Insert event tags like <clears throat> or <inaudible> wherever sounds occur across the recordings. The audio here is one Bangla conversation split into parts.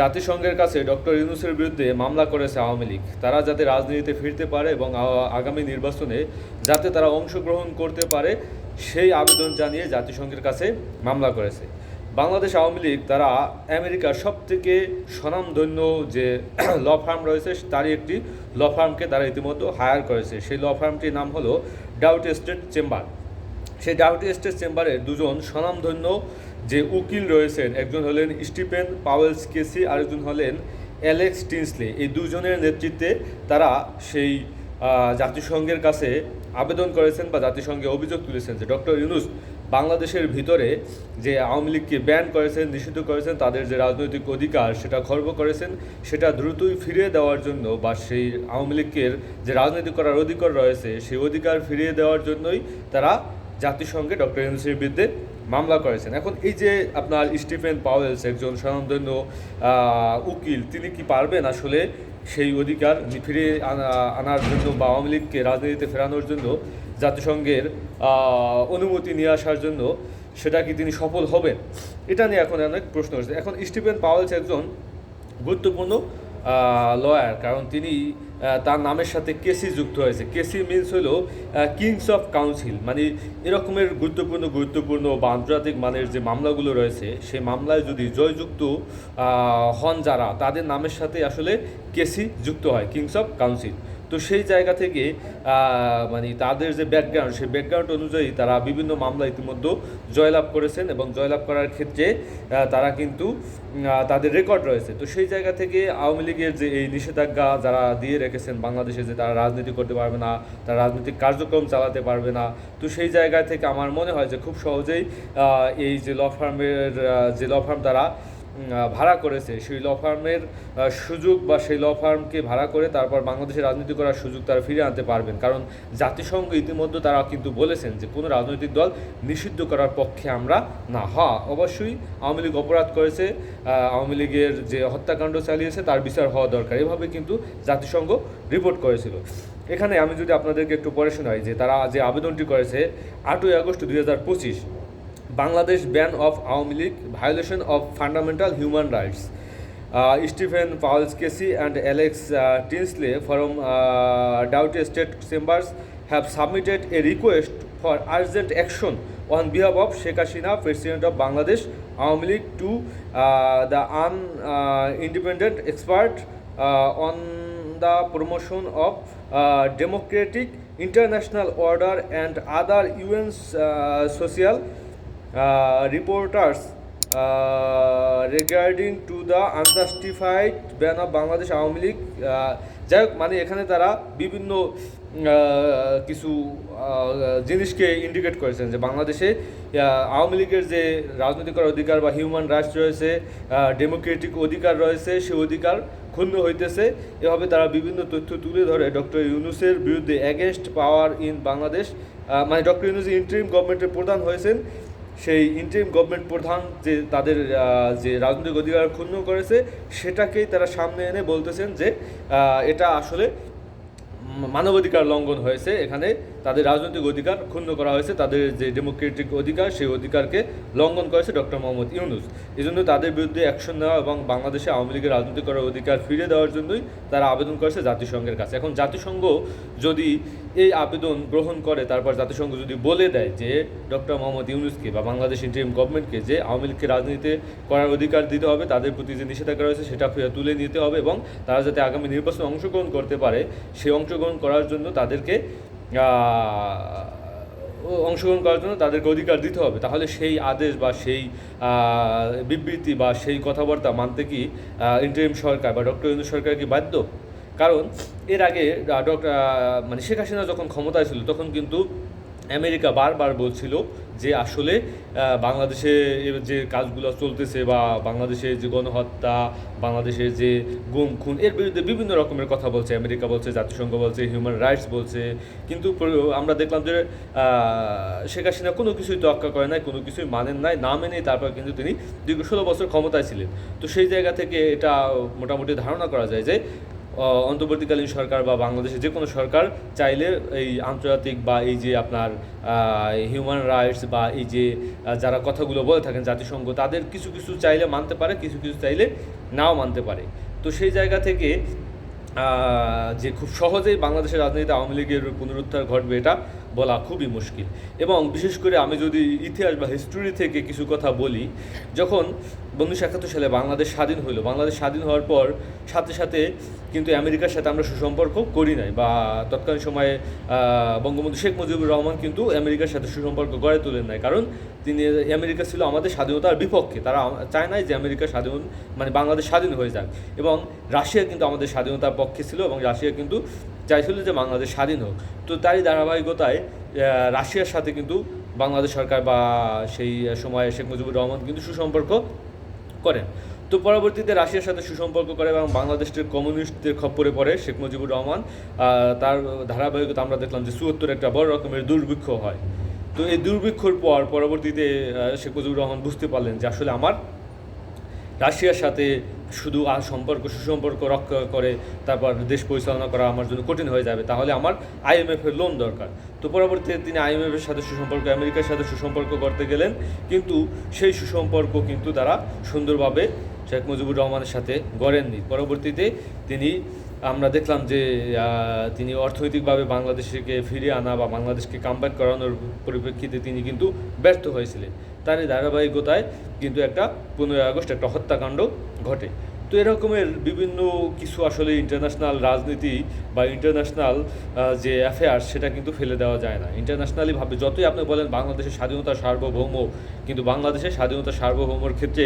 জাতিসংঘের কাছে ডক্টর ইউনুসের বিরুদ্ধে মামলা করেছে আওয়ামী লীগ তারা যাতে রাজনীতিতে ফিরতে পারে এবং আগামী নির্বাচনে যাতে তারা অংশগ্রহণ করতে পারে সেই আবেদন জানিয়ে জাতিসংঘের কাছে মামলা করেছে বাংলাদেশ আওয়ামী লীগ তারা আমেরিকার সব থেকে স্বনামধন্য যে ল <clears throat> ফার্ম রয়েছে তারই একটি ল ফার্মকে তারা ইতিমধ্যে হায়ার করেছে সেই ল ফার্মটির নাম হলো ডাউটি স্টেট চেম্বার সেই ডাউটি স্টেট চেম্বারে দুজন স্বনামধন্য যে উকিল রয়েছেন একজন হলেন স্টিফেন পাওয়েলস কেসি আরেকজন হলেন অ্যালেক্স টিন্সলে এই দুজনের নেতৃত্বে তারা সেই জাতিসংঘের কাছে আবেদন করেছেন বা জাতিসংঘে অভিযোগ তুলেছেন যে ডক্টর ইউনুস বাংলাদেশের ভিতরে যে আওয়ামী লীগকে ব্যান করেছেন নিষিদ্ধ করেছেন তাদের যে রাজনৈতিক অধিকার সেটা খর্ব করেছেন সেটা দ্রুতই ফিরিয়ে দেওয়ার জন্য বা সেই আওয়ামী লীগের যে রাজনৈতিক করার অধিকার রয়েছে সেই অধিকার ফিরিয়ে দেওয়ার জন্যই তারা জাতিসংঘে ডক্টর ইউনুসের বিরুদ্ধে মামলা করেছেন এখন এই যে আপনার স্টিফেন পাওয়েলস একজন স্বনামধন্য উকিল তিনি কি পারবেন আসলে সেই অধিকার ফিরে আনার জন্য বা আওয়ামী লীগকে রাজনীতিতে ফেরানোর জন্য জাতিসংঘের অনুমতি নিয়ে আসার জন্য সেটা কি তিনি সফল হবেন এটা নিয়ে এখন অনেক প্রশ্ন হচ্ছে এখন স্টিফেন পাওয়েলস একজন গুরুত্বপূর্ণ লয়ার কারণ তিনি তার নামের সাথে কেসি যুক্ত হয়েছে কেসি মিনস হলো কিংস অফ কাউন্সিল মানে এরকমের গুরুত্বপূর্ণ গুরুত্বপূর্ণ বা আন্তর্জাতিক মানের যে মামলাগুলো রয়েছে সেই মামলায় যদি জয়যুক্ত হন যারা তাদের নামের সাথে আসলে কেসি যুক্ত হয় কিংস অফ কাউন্সিল তো সেই জায়গা থেকে মানে তাদের যে ব্যাকগ্রাউন্ড সেই ব্যাকগ্রাউন্ড অনুযায়ী তারা বিভিন্ন মামলা ইতিমধ্যে জয়লাভ করেছেন এবং জয়লাভ করার ক্ষেত্রে তারা কিন্তু তাদের রেকর্ড রয়েছে তো সেই জায়গা থেকে আওয়ামী লীগের যে এই নিষেধাজ্ঞা যারা দিয়ে রেখেছেন বাংলাদেশে যে তারা রাজনীতি করতে পারবে না তারা রাজনৈতিক কার্যক্রম চালাতে পারবে না তো সেই জায়গা থেকে আমার মনে হয় যে খুব সহজেই এই যে ল ফার্মের যে ল ফার্ম দ্বারা ভাড়া করেছে সেই ল ফার্মের সুযোগ বা সেই ল ফার্মকে ভাড়া করে তারপর বাংলাদেশে রাজনীতি করার সুযোগ তারা ফিরে আনতে পারবেন কারণ জাতিসংঘ ইতিমধ্যে তারা কিন্তু বলেছেন যে কোনো রাজনৈতিক দল নিষিদ্ধ করার পক্ষে আমরা না হ হ্যাঁ, অবশ্যই আওয়ামী লীগ অপরাধ করেছে আওয়ামী লীগের যে হত্যাকাণ্ড চালিয়েছে তার বিচার হওয়া দরকার এভাবে কিন্তু জাতিসংঘ রিপোর্ট করেছিল এখানে আমি যদি আপনাদেরকে একটু পড়ে শোনাই যে তারা যে আবেদনটি করেছে আটই আগস্ট দুই Bangladesh ban of Awami League, violation of fundamental human rights. Stephen Powell-Casey and Alex Tinsley from Daughty State Chambers have submitted a request for urgent action on behalf of Sheikh Hasina, President of Bangladesh Awami League, to uh, the uh, independent expert uh, on the promotion of democratic international order and other UN's social reporters regarding to the unjustified ban of Bangladesh Awami League যাই হোক মানে এখানে তারা বিভিন্ন uh, কিছু uh, জিনিসকে ইন্ডিকেট করেছেন যে বাংলাদেশে uh, আওয়ামী লীগের যে রাজনৈতিক অধিকার বা হিউম্যান রাইটস রয়েছে ডেমোক্রেটিক অধিকার রয়েছে সে অধিকার ক্ষুণ্ণ হইতেছে এভাবে তারা বিভিন্ন তথ্য তুলে ধরে ডক্টর ইউনুসের বিরুদ্ধে অ্যাগেনস্ট পাওয়ার ইন বাংলাদেশ মানে ডক্টর ইউনুস ইন্টারিম গভর্নমেন্টের প্রধান হয়েছেন সেই ইন্টারিম গভর্নমেন্ট প্রধান যে তাদের যে রাজনৈতিক অধিকার ক্ষুণ্ণ করেছে সেটাকেই তারা সামনে এনে বলতেছেন যে এটা আসলে মানবাধিকার লঙ্ঘন হয়েছে এখানে তাদের রাজনৈতিক অধিকার ক্ষুণ্ণ করা হয়েছে তাদের যে ডেমোক্রেটিক অধিকার সেই অধিকারকে লঙ্ঘন করেছে ডক্টর মোহাম্মদ ইউনুস এই জন্য তাদের বিরুদ্ধে অ্যাকশন নেওয়া এবং বাংলাদেশে আওয়ামী লীগের রাজনৈতিক করার অধিকার ফিরে দেওয়ার জন্যই তারা আবেদন করেছে জাতিসংঘের কাছে এখন জাতিসংঘ যদি এই আবেদন গ্রহণ করে তারপর জাতিসংঘ যদি বলে দেয় যে ডক্টর মোহাম্মদ ইউনুসকে বা বাংলাদেশ ইন্টারিম গভর্নমেন্টকে যে আওয়ামী লীগকে রাজনীতিতে করার অধিকার দিতে হবে তাদের প্রতি যে নিষেধাজ্ঞা রয়েছে সেটা ফিরে তুলে নিতে হবে এবং তারা যাতে আগামী নির্বাচনে অংশগ্রহণ করতে পারে সে অংশগ্রহণ করার জন্য তাদেরকে অংশগ্রহণ করার জন্য তাদেরকে অধিকার দিতে হবে তাহলে সেই আদেশ বা সেই বিবৃতি বা সেই কথাবার্তা মানতে কি ইন্টারিম সরকার বা ডক্টর ইন্দু সরকার কি বাধ্য কারণ এর আগে ডক্টর মানে শেখ হাসিনা যখন ক্ষমতায় ছিল তখন কিন্তু আমেরিকা বারবার বলছিল যে আসলে বাংলাদেশে যে কাজগুলো চলতেছে বা বাংলাদেশে যে গণহত্যা বাংলাদেশে যে গুম খুন এর বিরুদ্ধে বিভিন্ন রকমের কথা বলছে আমেরিকা বলছে জাতিসংঘ বলছে হিউম্যান রাইটস বলছে কিন্তু আমরা দেখলাম যে শেখ হাসিনা কোনো কিছুই তোয়াক্কা করে নাই কোনো কিছুই মানেন নাই না মেনেই তারপর কিন্তু তিনি দীর্ঘ ষোলো বছর ক্ষমতায় ছিলেন তো সেই জায়গা থেকে এটা মোটামুটি ধারণা করা যায় যে অন্তর্বর্তীকালীন সরকার বা বাংলাদেশের যে কোনো সরকার চাইলে এই আন্তর্জাতিক বা এই যে আপনার হিউম্যান রাইটস বা এই যে যারা কথাগুলো বলে থাকেন জাতিসংঘ তাদের কিছু কিছু চাইলে মানতে পারে কিছু কিছু চাইলে নাও মানতে পারে তো সেই জায়গা থেকে যে খুব সহজেই বাংলাদেশের রাজনীতিতে আওয়ামী লীগের পুনরুদ্ধার ঘটবে এটা বলা খুবই মুশকিল এবং বিশেষ করে আমি যদি ইতিহাস বা হিস্টোরি থেকে কিছু কথা বলি যখন উনিশশো একাত্তর সালে বাংলাদেশ স্বাধীন হলো বাংলাদেশ স্বাধীন হওয়ার পর সাথে সাথে কিন্তু আমেরিকার সাথে আমরা সুসম্পর্ক করি নাই বা তৎকালীন সময়ে বঙ্গবন্ধু শেখ মুজিবুর রহমান কিন্তু আমেরিকার সাথে সুসম্পর্ক গড়ে তোলেন নাই কারণ তিনি আমেরিকা ছিল আমাদের স্বাধীনতার বিপক্ষে তারা চায় নাই যে আমেরিকা স্বাধীন মানে বাংলাদেশ স্বাধীন হয়ে যাক এবং রাশিয়া কিন্তু আমাদের স্বাধীনতার পক্ষে ছিল এবং রাশিয়া কিন্তু চাইছিল যে বাংলাদেশ স্বাধীন হোক তো তারই ধারাবাহিকতায় রাশিয়ার সাথে কিন্তু বাংলাদেশ সরকার বা সেই সময়ে শেখ মুজিবুর রহমান কিন্তু সুসম্পর্ক করেন তো পরবর্তীতে রাশিয়ার সাথে সুসম্পর্ক করে এবং বাংলাদেশের কমিউনিস্টদের খপ্পরে পড়ে শেখ মুজিবুর রহমান তার ধারাবাহিকতা আমরা দেখলাম যে চুয়াত্তর একটা বড় রকমের দুর্ভিক্ষ হয় তো এই দুর্ভিক্ষর পর পরবর্তীতে শেখ মুজিবুর রহমান বুঝতে পারলেন যে আসলে আমার রাশিয়ার সাথে শুধু আর সম্পর্ক সুসম্পর্ক রক্ষা করে তারপর দেশ পরিচালনা করা আমার জন্য কঠিন হয়ে যাবে তাহলে আমার আইএমএফের লোন দরকার তো পরবর্তীতে তিনি আইএমএফের সাথে সুসম্পর্ক আমেরিকার সাথে সুসম্পর্ক করতে গেলেন কিন্তু সেই সুসম্পর্ক কিন্তু তারা সুন্দরভাবে শেখ মুজিবুর রহমানের সাথে গড়েননি পরবর্তীতে তিনি আমরা দেখলাম যে তিনি অর্থনৈতিকভাবে বাংলাদেশকে ফিরিয়ে আনা বা বাংলাদেশকে কামব্যাক করানোর পরিপ্রেক্ষিতে তিনি কিন্তু ব্যর্থ হয়েছিলেন তারই ধারাবাহিকতায় কিন্তু একটা পনেরোই আগস্ট একটা হত্যাকাণ্ড ঘটে তো এরকমের বিভিন্ন কিছু আসলে ইন্টারন্যাশনাল রাজনীতি বা ইন্টারন্যাশনাল যে অ্যাফেয়ার্স সেটা কিন্তু ফেলে দেওয়া যায় না ইন্টারন্যাশনালিভাবে যতই আপনি বলেন বাংলাদেশের স্বাধীনতা সার্বভৌম কিন্তু বাংলাদেশের স্বাধীনতা সার্বভৌমর ক্ষেত্রে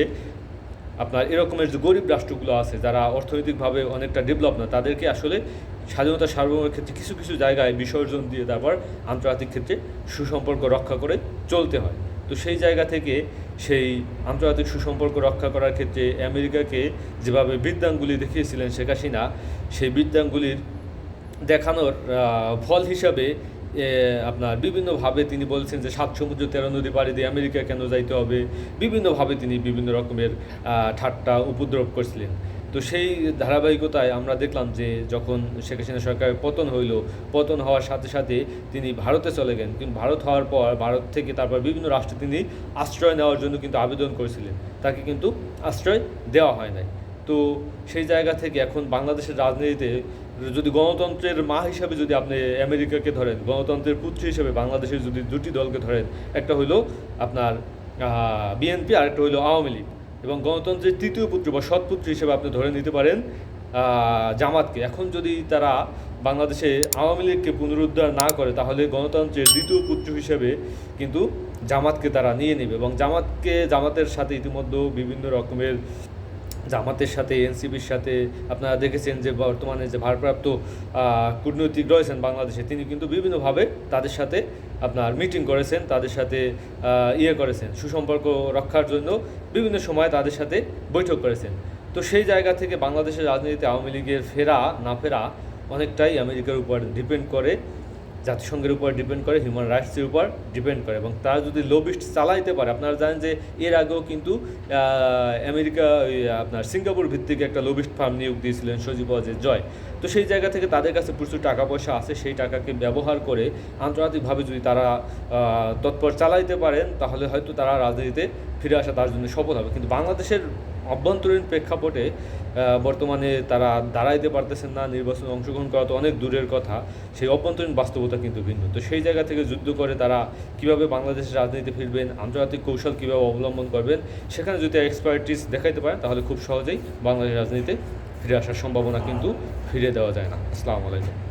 আপনার এরকমের যে গরিব রাষ্ট্রগুলো আছে যারা অর্থনৈতিকভাবে অনেকটা ডেভেলপ না তাদেরকে আসলে স্বাধীনতা সার্বভৌমের ক্ষেত্রে কিছু কিছু জায়গায় বিসর্জন দিয়ে তারপর আন্তর্জাতিক ক্ষেত্রে সুসম্পর্ক রক্ষা করে চলতে হয় তো সেই জায়গা থেকে সেই আন্তর্জাতিক সুসম্পর্ক রক্ষা করার ক্ষেত্রে আমেরিকাকে যেভাবে বৃদ্ধাঙ্গুলি দেখিয়েছিলেন শেখ হাসিনা সেই বৃদ্ধাঙ্গুলির দেখানোর ফল হিসাবে আপনার বিভিন্নভাবে তিনি বলছেন যে সাত সমুদ্র তেরো নদী পাড়ি দিয়ে আমেরিকা কেন যাইতে হবে বিভিন্নভাবে তিনি বিভিন্ন রকমের ঠাট্টা উপদ্রব করছিলেন তো সেই ধারাবাহিকতায় আমরা দেখলাম যে যখন শেখ হাসিনা সরকারের পতন হইল পতন হওয়ার সাথে সাথে তিনি ভারতে চলে গেলেন কিন্তু ভারত হওয়ার পর ভারত থেকে তারপর বিভিন্ন রাষ্ট্রে তিনি আশ্রয় নেওয়ার জন্য কিন্তু আবেদন করেছিলেন তাকে কিন্তু আশ্রয় দেওয়া হয় নাই তো সেই জায়গা থেকে এখন বাংলাদেশের রাজনীতিতে যদি গণতন্ত্রের মা হিসাবে যদি আপনি আমেরিকাকে ধরেন গণতন্ত্রের পুত্র হিসেবে বাংলাদেশের যদি দুটি দলকে ধরেন একটা হইল আপনার বিএনপি আর একটা হইল আওয়ামী লীগ এবং গণতন্ত্রের তৃতীয় পুত্র বা সৎপুত্র হিসেবে আপনি ধরে নিতে পারেন জামাতকে এখন যদি তারা বাংলাদেশে আওয়ামী লীগকে পুনরুদ্ধার না করে তাহলে গণতন্ত্রের দ্বিতীয় পুত্র হিসেবে কিন্তু জামাতকে তারা নিয়ে নেবে এবং জামাতকে জামাতের সাথে ইতিমধ্যে বিভিন্ন রকমের জামাতের সাথে এনসিপির সাথে আপনারা দেখেছেন যে বর্তমানে যে ভারপ্রাপ্ত কূটনৈতিক রয়েছেন বাংলাদেশে তিনি কিন্তু বিভিন্নভাবে তাদের সাথে আপনার মিটিং করেছেন তাদের সাথে ইয়ে করেছেন সুসম্পর্ক রক্ষার জন্য বিভিন্ন সময় তাদের সাথে বৈঠক করেছেন তো সেই জায়গা থেকে বাংলাদেশের রাজনীতিতে আওয়ামী লীগের ফেরা না ফেরা অনেকটাই আমেরিকার উপর ডিপেন্ড করে জাতিসংঘের উপর ডিপেন্ড করে হিউম্যান রাইটসের উপর ডিপেন্ড করে এবং তারা যদি লোবিস্ট চালাইতে পারে আপনারা জানেন যে এর আগেও কিন্তু আমেরিকা আপনার সিঙ্গাপুর ভিত্তিক একটা লোবিস্ট ফার্ম নিয়োগ দিয়েছিলেন সজীব অজয় জয় তো সেই জায়গা থেকে তাদের কাছে প্রচুর টাকা পয়সা আছে সেই টাকাকে ব্যবহার করে আন্তর্জাতিকভাবে যদি তারা তৎপর চালাইতে পারেন তাহলে হয়তো তারা রাজনীতিতে ফিরে আসা তার জন্য সফল হবে কিন্তু বাংলাদেশের অভ্যন্তরীণ প্রেক্ষাপটে বর্তমানে তারা দাঁড়াইতে পারতেছেন না নির্বাচনে অংশগ্রহণ করা তো অনেক দূরের কথা সেই অভ্যন্তরীণ বাস্তবতা কিন্তু ভিন্ন তো সেই জায়গা থেকে যুদ্ধ করে তারা কিভাবে বাংলাদেশের রাজনীতি ফিরবেন আন্তর্জাতিক কৌশল কীভাবে অবলম্বন করবেন সেখানে যদি এক্সপার্টিস দেখাইতে পারেন তাহলে খুব সহজেই বাংলাদেশের রাজনীতিতে ফিরে আসার সম্ভাবনা কিন্তু ফিরে দেওয়া যায় না আসসালামু আলাইকুম